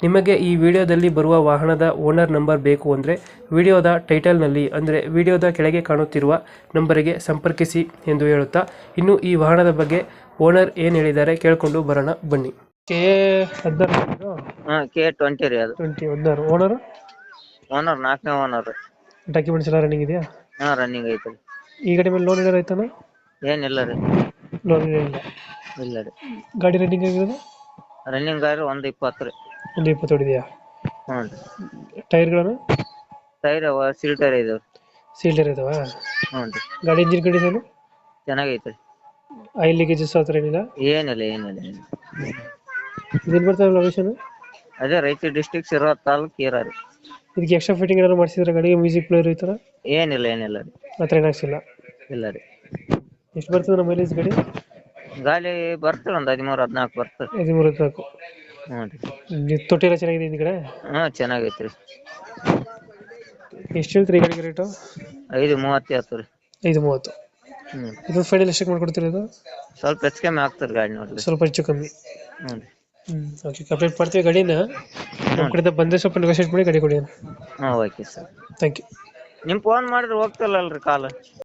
ನಿಮಗೆ ಈ ವಿಡಿಯೋದಲ್ಲಿ ಬರುವ ವಾಹನದ ಓನರ್ ನಂಬರ್ ಬೇಕು ಅಂದರೆ ವಿಡಿಯೋದ ಟೈಟಲ್ನಲ್ಲಿ ಅಂದರೆ ವಿಡಿಯೋದ ಕೆಳಗೆ ಕಾಣುತ್ತಿರುವ ನಂಬರಿಗೆ ಸಂಪರ್ಕಿಸಿ ಎಂದು ಹೇಳುತ್ತಾ ಇನ್ನು ಈ ವಾಹನದ ಬಗ್ಗೆ ಓನರ್ ಏನು ಹೇಳಿದ್ದಾರೆ ಕೇಳಿಕೊಂಡು ಬರೋಣ ಬನ್ನಿ. ಕೆ ಹದಿನಾರು ಹಾ ಕೆ ಟ್ವೆಂಟಿ ರೀ ಅದು. ಟ್ವೆಂಟಿ ಹದಿನಾರು. ಓನರ್? ಓನರ್ ನಾಲ್ಕನೇ ಓನರ್. ಡಾಕ್ಯುಮೆಂಟ್ಸ್ ಎಲ್ಲ ರನ್ನಿಂಗ್ ಇದೆಯಾ? ಹಾ ರನ್ನಿಂಗ್ ಐತ್ರಿ ಈ ಗಾಡಿ ಮೇಲೆ ಲೋನ್ ಏನಾರು ಆಯ್ತಾನ ಏನಿಲ್ಲ ರೀ. ಲೋನ್ ಇಲ್ಲ ಇಲ್ಲ ರೀ. ಗಾಡಿ ರನ್ನಿಂಗ್ ಆಗಿರೋದು? ರನ್ನಿಂಗ್ ಆದ್ರೆ ಒಂದ್ ಇಪ್ಪತ್ತು ರೀ. ಒಂದು ಇಪ್ಪತ್ತು ಇದೆಯಾ ರೀ ಟೈರ್ಗಳನ್ನು? ಟೈರ್ ಅವ ಸೀಲ್ ಟೈರ್ ಇದಾವ. ಸೀಲ್ಡರ್ ಇದಾವ? ಹ್ಞೂ ರೀ. ಗಾಡಿ ಇಂಜಿನ್ ಕಂಡೀಷನ್? ಚೆನ್ನಾಗೈತ್ರಿ ಆಯಿಲ್ ಲೀಕೇಜಸ್ ಆ ಥರ ಏನಿಲ್ಲ? ಏನಿಲ್ಲ ಏನಿಲ್ಲ ಏನಿಲ್ಲ. ಇದೇನು ಬರ್ತಾವೆ ಲೊಕೇಶನ್ ಅದೇ ರಾಯಚೂರು ಡಿಸ್ಟಿಕ್ ಶಿರ್ವ ತಾಲೂಕ್ ಕೀರ ರೀ. ಇದಕ್ಕೆ ಎಕ್ಸ್ಟ್ರಾ ಫಿಟ್ಟಿಂಗ್ ಏನಾದ್ರು ಮಾಡಿಸಿದ್ರೆ ಗಾಡಿಗೆ ಮ್ಯೂಸಿಕ್ ಪ್ಲೇಯರ್ ಈ ಥರ? ಏನಿಲ್ಲ ಏನಿಲ್ಲ ರೀ. ಆ ಥರ ಏನಾಗ್ಸಿಲ್ಲ ಇಲ್ಲ ರೀ. ಎಷ್ಟು ಬರ್ತದೆ ನಮ್ಮ ಮೈಲೇಜ್ ಗಾಡಿ? ಗಾಳಿ ಬರ್ತದೆ ಒಂದು ಹದಿಮೂರು ಹದಿನಾಲ್ಕು ಬರ್ತದೆ. ಹದಿಮೂರು ಹದಿನಾಲ್ಕು. ಹ್ಞೂ ರೀ. ತೊಟ್ಟಿ ಎಲ್ಲ ಚೆನ್ನಾಗಿದೆ ಹಿಂದ್ಗಡೆ ಹ್ಞೂ ಚೆನ್ನಾಗೈತ್ರಿ. ಎಷ್ಟು ಹೇಳ್ತೀರಿ ಈ ಗಾಡಿಗೆ ರೇಟು ಐದು ಮೂವತ್ತು ಹೇಳ್ತು ರೀ. ಐದು ಮೂವತ್ತು. ಹ್ಞೂ. ಇದು ಫೈನಲ್ ಎಷ್ಟಕ್ಕೆ ಮಾಡ್ಕೊಡ್ತೀರಿ ಇದು ಸ್ವಲ್ಪ ಹೆಚ್ಚು ಕಮ್ಮಿ ಆಗ್ತದೆ ಗಾಡಿ ನೋಡ್ರಿ. ಸ್ವಲ್ಪ ಹೆಚ್ಚು ಕಮ್ಮಿ. ಹ್ಞೂ ರೀ. ಹ್ಞೂ ಓಕೆ ಕಂಪ್ಲೀಟ್ ಮಾಡ್ತೀವಿ ಗಾಡಿನ. ನಮ್ಮ ಕಡೆಯಿಂದ ಬಂದರೆ ಸ್ವಲ್ಪ ನೆಗೋಷಿಯೇಟ್ ಮಾಡಿ ಗಾಡಿ ಕೊಡಿ ಹಾಂ ಓಕೆ ಸರ್ ಥ್ಯಾಂಕ್ ಯು ನಿಮ್ ಫೋನ್ ಮಾಡಿದ್ರೆ ಹೋಗ್ತಿಲ್ಲಲ್ರಿ ಕಾಲ್